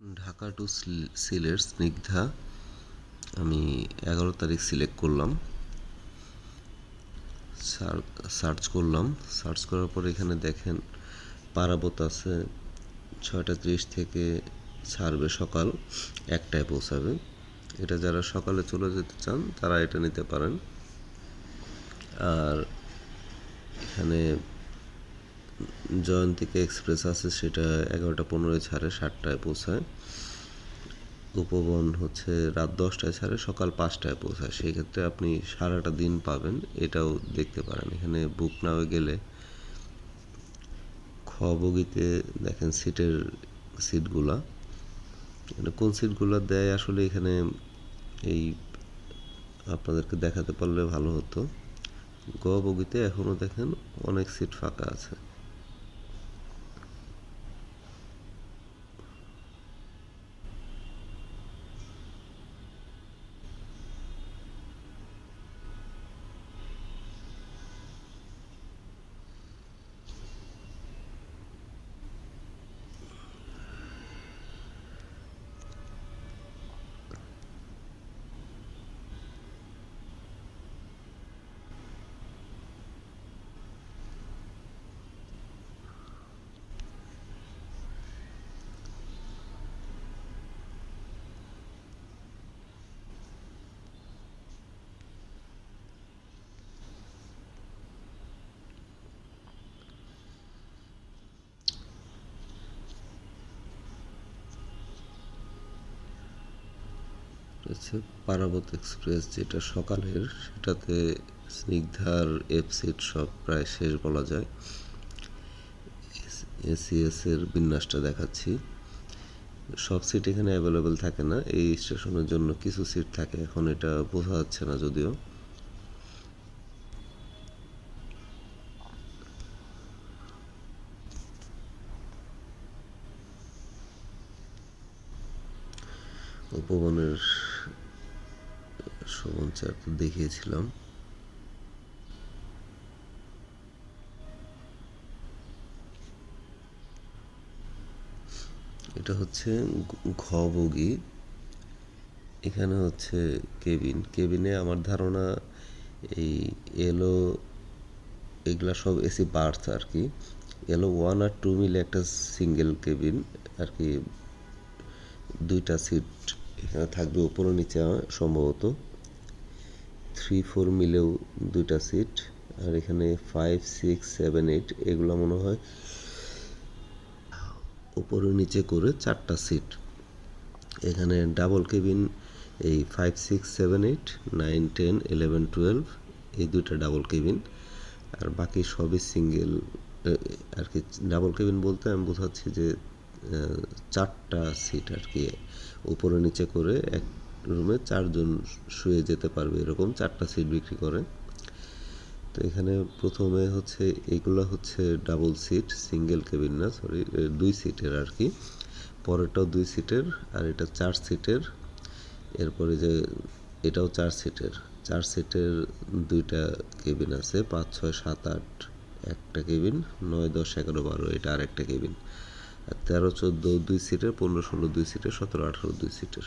Dhaka two Sylhet Snigdha আমি এগারো তারিখ সিলেক্ট করলাম। সার্চ করলাম। সার্চ করার পর এখানে দেখেন পারাবত আছে, ছয়টা ত্রিশ থেকে ছাড়বে সকাল একটায় পৌঁছাবে। এটা যারা সকালে চলে যেতে চান, তারা এটা নিতে পারেন। আর এখানে জয়ন্তিকা এক্সপ্রেস আছে সেটা এগারোটা পনেরোয় ছাড়ে, সাতটায় পৌঁছায়। উপবন হচ্ছে রাত দশটায় ছাড়ে, সকাল পাঁচটায় পৌঁছায়। সেই ক্ষেত্রে আপনি সারাটা দিন পাবেন, এটাও দেখতে পারেন। এখানে বুক নাও গেলে খ বগিতে দেখেন সিটের সিটগুলা মানে কোন সিটগুলো দেয়? আসলে এখানে এই আপনাদেরকে দেখাতে পারলে ভালো হতো। গ বগিতে এখনও দেখেন অনেক সিট ফাঁকা আছে। হচ্ছে পারাবত এক্সপ্রেস, যেটা সকালের, সেটাতে স্নিগ্ধার এফ সিট সব প্রায় শেষ বলা যায়। এসিএস এর বিন্যাসটা দেখাচ্ছি। সব সিট এখানে অ্যাভেলেবেল থাকে না, এই স্টেশনের জন্য কিছু সিট থাকে, এখন এটা বোঝা যাচ্ছে না যদিও। উপবনের চার তো দেখিয়েছিলাম। এটা হচ্ছে ঘ বগি এখানে হচ্ছে কেবিন। কেবিনে আমার ধারণা এই এলো এগুলা সব এসি বার্থ আর কি। এলো ওয়ান আর টু মিলে একটা সিঙ্গেল কেবিন আর কি। দুইটা সিট এখানে থাকবে উপরে নিচে, সম্ভবত। থ্রি ফোর মিলেও দুইটা সিট আর এখানে ফাইভ সিক্স সেভেন এইট এগুলো মনে হয় উপরে নিচে করে চারটা সিট এখানে ডাবল কেবিন এই five six seven eight nine ten eleven twelve এই দুইটা ডাবল কেবিন আর বাকি সবই সিঙ্গেল আর কি ডাবল কেবিন বলতে আমি বোঝাচ্ছি যে চারটা সিট আর কি উপরে নিচে করে এক রুমে চারজন শুয়ে যেতে পারবে এরকম চারটা সিট বিক্রি করে। তো এখানে প্রথমে হচ্ছে এইগুলো হচ্ছে ডাবল সিট সিঙ্গেল কেবিন না সরি দুই সিটের আর কি পরেরটাও দুই সিটের আর এটা চার সিটের এরপরে যে এটাও চার সিটের চার সিটের দুইটা কেবিন আছে, পাঁচ, ছয়, সাত, আট, একটা কেবিন নয়, দশ, এগারো, বারো, এটা আর একটা কেবিন আর তেরো, চোদ্দ, দুই সিটের পনেরো, ষোলো, দুই সিটের সতেরো, আঠারো, দুই সিটের